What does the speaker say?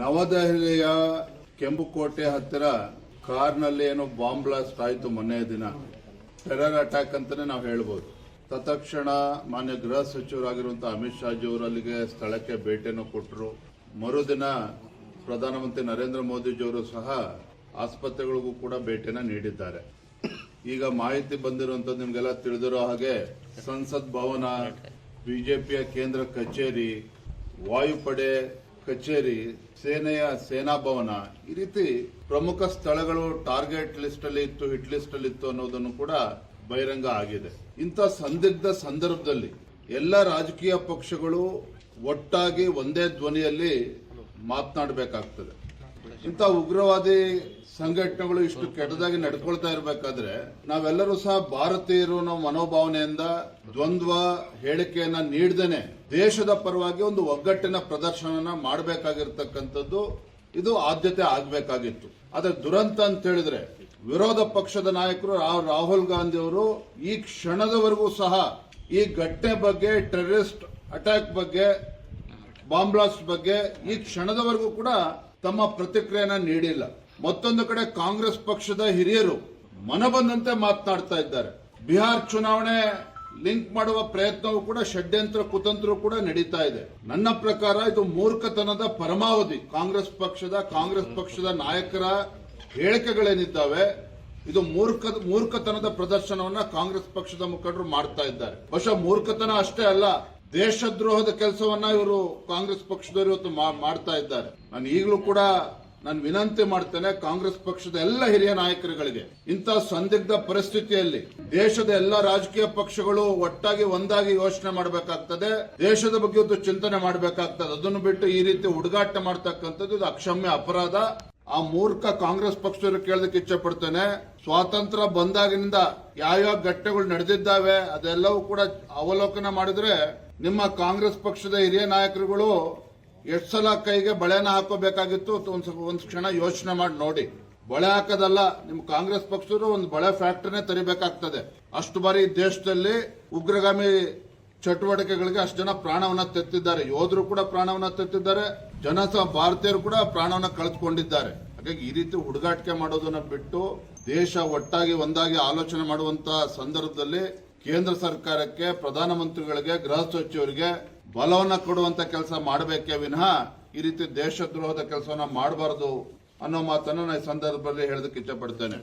ನವದೆಹಲಿಯ ಕೆಂಪುಕೋಟೆ ಹತ್ತಿರ ಕಾರ್ನಲ್ಲಿ ಏನೋ ಬಾಂಬ್ ಬ್ಲಾಸ್ಟ್ ಆಯಿತು ಮೊನ್ನೆ ದಿನ. ಟೆರರ್ ಅಟ್ಯಾಕ್ ಅಂತಾನೆ ನಾವು ಹೇಳ್ಬೋದು. ತತ್ಕ್ಷಣ ಮಾನ್ಯ ಗೃಹ ಸಚಿವರಾಗಿರುವಂತಹ ಅಮಿತ್ ಶಾಜಿ ಅವರು ಅಲ್ಲಿಗೆ ಸ್ಥಳಕ್ಕೆ ಭೇಟಿಯನ್ನು ಕೊಟ್ಟರು ಮರುದಿನ ಪ್ರಧಾನಮಂತ್ರಿ ನರೇಂದ್ರ ಮೋದಿಜಿಯವರು ಸಹ ಆಸ್ಪತ್ರೆಗಳಿಗೂ ಕೂಡ ಭೇಟಿಯನ್ನು ನೀಡಿದ್ದಾರೆ. ಈಗ ಮಾಹಿತಿ ಬಂದಿರುವಂತದ್ದು ನಿಮ್ಗೆಲ್ಲ ತಿಳಿದಿರೋ ಹಾಗೆ ಸಂಸತ್ ಭವನ, ಬಿಜೆಪಿಯ ಕೇಂದ್ರ ಕಚೇರಿ, ವಾಯುಪಡೆ ಕಚೇರಿ, ಸೇನೆಯ ಸೇನಾ ಭವನ, ಈ ರೀತಿ ಪ್ರಮುಖ ಸ್ಥಳಗಳು ಟಾರ್ಗೆಟ್ ಲಿಸ್ಟ್ ಅಲ್ಲಿ ಇತ್ತು, ಹಿಟ್ ಲಿಸ್ಟ್ ಅಲ್ಲಿ ಇತ್ತು ಅನ್ನೋದನ್ನು ಕೂಡ ಬಹಿರಂಗ ಆಗಿದೆ. ಇಂಥ ಸಂದಿಗ್ಧ ಸಂದರ್ಭದಲ್ಲಿ ಎಲ್ಲ ರಾಜಕೀಯ ಪಕ್ಷಗಳು ಒಟ್ಟಾಗಿ ಒಂದೇ ಧ್ವನಿಯಲ್ಲಿ ಮಾತನಾಡಬೇಕಾಗ್ತದೆ. ಇಂಥ ಉಗ್ರವಾದಿ ಸಂಘಟನೆಗಳು ಇಷ್ಟು ಕೆಟ್ಟದಾಗಿ ನಡ್ಕೊಳ್ತಾ ಇರಬೇಕಾದ್ರೆ ನಾವೆಲ್ಲರೂ ಸಹ ಭಾರತೀಯರು ನಮ್ಮ ಮನೋಭಾವನೆಯಿಂದ ದ್ವಂದ್ವ ಹೇಳಿಕೆಯನ್ನ ನೀಡದೇನೆ ದೇಶದ ಪರವಾಗಿ ಒಂದು ಒಗ್ಗಟ್ಟಿನ ಪ್ರದರ್ಶನನ ಮಾಡಬೇಕಾಗಿರ್ತಕ್ಕಂಥದ್ದು ಇದು ಆದ್ಯತೆ ಆಗಬೇಕಾಗಿತ್ತು. ಆದರೆ ದುರಂತ ಅಂತ ಹೇಳಿದ್ರೆ ವಿರೋಧ ಪಕ್ಷದ ನಾಯಕರು ರಾಹುಲ್ ಗಾಂಧಿ ಅವರು ಈ ಕ್ಷಣದವರೆಗೂ ಸಹ ಈ ಘಟನೆ ಬಗ್ಗೆ, ಟೆರರಿಸ್ಟ್ ಅಟ್ಯಾಕ್ ಬಗ್ಗೆ, ಬಾಂಬ್ ಬ್ಲಾಸ್ಟ್ ಬಗ್ಗೆ ಈ ಕ್ಷಣದವರೆಗೂ ಕೂಡ ತಮ್ಮ ಪ್ರತಿಕ್ರಿಯೆನ ನೀಡಿಲ್ಲ. ಮತ್ತೊಂದು ಕಡೆ ಕಾಂಗ್ರೆಸ್ ಪಕ್ಷದ ಹಿರಿಯರು ಮನಬಂದಂತೆ ಮಾತನಾಡ್ತಾ ಇದ್ದಾರೆ. ಬಿಹಾರ್ ಚುನಾವಣೆ ಲಿಂಕ್ ಮಾಡುವ ಪ್ರಯತ್ನವೂ ಕೂಡ ಷಡ್ಯಂತ್ರ ಕುತಂತ್ರ ಕೂಡ ನಡೀತಾ ಇದೆ. ನನ್ನ ಪ್ರಕಾರ ಇದು ಮೂರ್ಖತನದ ಪರಮಾವಧಿ. ಕಾಂಗ್ರೆಸ್ ಪಕ್ಷದ ಕಾಂಗ್ರೆಸ್ ಪಕ್ಷದ ನಾಯಕರ ಹೇಳಿಕೆಗಳೇನಿದ್ದಾವೆ, ಇದು ಮೂರ್ಖ, ಮೂರ್ಖತನದ ಪ್ರದರ್ಶನವನ್ನ ಕಾಂಗ್ರೆಸ್ ಪಕ್ಷದ ಮುಖಂಡರು ಮಾಡ್ತಾ ಇದ್ದಾರೆ. ಬಹುಶಃ ಮೂರ್ಖತನ ಅಷ್ಟೇ ಅಲ್ಲ ದೇಶದ್ರೋಹದ ಕೆಲಸವನ್ನ ಇವರು ಕಾಂಗ್ರೆಸ್ ಪಕ್ಷದವರು ಇವತ್ತು ಮಾಡ್ತಾ ಇದ್ದಾರೆ. ನಾನು ಈಗಲೂ ಕೂಡ ನಾನು ವಿನಂತಿ ಮಾಡ್ತೇನೆ, ಕಾಂಗ್ರೆಸ್ ಪಕ್ಷದ ಎಲ್ಲ ಹಿರಿಯ ನಾಯಕರುಗಳಿಗೆ ಇಂತಹ ಸಂದಿಗ್ಧ ಪರಿಸ್ಥಿತಿಯಲ್ಲಿ ದೇಶದ ಎಲ್ಲ ರಾಜಕೀಯ ಪಕ್ಷಗಳು ಒಟ್ಟಾಗಿ ಒಂದಾಗಿ ಯೋಚನೆ ಮಾಡಬೇಕಾಗ್ತದೆ, ದೇಶದ ಬಗ್ಗೆ ಒಂದು ಚಿಂತನೆ ಮಾಡಬೇಕಾಗ್ತದೆ. ಅದನ್ನು ಬಿಟ್ಟು ಈ ರೀತಿ ಹುಡುಗಾಟ ಮಾಡ್ತಕ್ಕಂಥದ್ದು ಇದು ಅಕ್ಷಮ್ಯ ಅಪರಾಧ. ಆ ಮೂರ್ಖ ಕಾಂಗ್ರೆಸ್ ಪಕ್ಷದವರು ಕೇಳೋದಕ್ಕೆ ಇಚ್ಛೆ ಪಡ್ತೇನೆ ಸ್ವಾತಂತ್ರ್ಯ ಬಂದಾಗಿನಿಂದ ಯಾವ್ಯಾವ ಘಟ್ಟಗಳು ನಡೆದಿದ್ದಾವೆ, ಅದೆಲ್ಲವೂ ಕೂಡ ಅವಲೋಕನ ಮಾಡಿದ್ರೆ ನಿಮ್ಮ ಕಾಂಗ್ರೆಸ್ ಪಕ್ಷದ ಹಿರಿಯ ನಾಯಕರುಗಳು ಎಷ್ಟು ಸಲ ಕೈಗೆ ಬಳೆನ ಹಾಕೋಬೇಕಾಗಿತ್ತು ಒಂದು ಸ್ವಲ್ಪ ಒಂದ್ ಕ್ಷಣ ಯೋಚನೆ ಮಾಡಿ ನೋಡಿ. ಬಳೆ ಹಾಕೋದಲ್ಲ ನಿಮ್ ಕಾಂಗ್ರೆಸ್ ಪಕ್ಷದವರು ಒಂದು ಬಳೆ ಫ್ಯಾಕ್ಟರಿನೇ ತರಿಬೇಕಾಗ್ತದೆ. ಅಷ್ಟು ಬಾರಿ ದೇಶದಲ್ಲಿ ಉಗ್ರಗಾಮಿ ಚಟುವಟಿಕೆಗಳಿಗೆ ಅಷ್ಟು ಜನ ಪ್ರಾಣವನ್ನ ತೆತ್ತಿದ್ದಾರೆ. ಯೋಧರು ಕೂಡ ಪ್ರಾಣವನ್ನ ತೆತ್ತಿದ್ದಾರೆ. ಜನ ಸಹ ಭಾರತೀಯರು ಕೂಡ ಪ್ರಾಣವನ್ನ ಕಳೆದುಕೊಂಡಿದ್ದಾರೆ. ಹಾಗಾಗಿ ಈ ರೀತಿ ಹುಡುಗಾಟಿಕೆ ಮಾಡೋದನ್ನ ಬಿಟ್ಟು ದೇಶ ಒಟ್ಟಾಗಿ ಒಂದಾಗಿ ಆಲೋಚನೆ ಮಾಡುವಂತ ಸಂದರ್ಭದಲ್ಲಿ ಕೇಂದ್ರ ಸರ್ಕಾರಕ್ಕೆ, ಪ್ರಧಾನಮಂತ್ರಿಗಳಿಗೆ, ಗೃಹ ಸಚಿವರಿಗೆ ಬಲವನ್ನ ಕೊಡುವಂತ ಕೆಲಸ ಮಾಡಬೇಕೇ ವಿನಃ ಈ ರೀತಿ ದೇಶದ್ರೋಹದ ಕೆಲಸವನ್ನ ಮಾಡಬಾರದು ಅನ್ನೋ ಮಾತನ್ನ ನಾನು ಈ ಸಂದರ್ಭದಲ್ಲಿ ಹೇಳೋದಕ್ಕೆ ಇಚ್ಛಪಡ್ತೇನೆ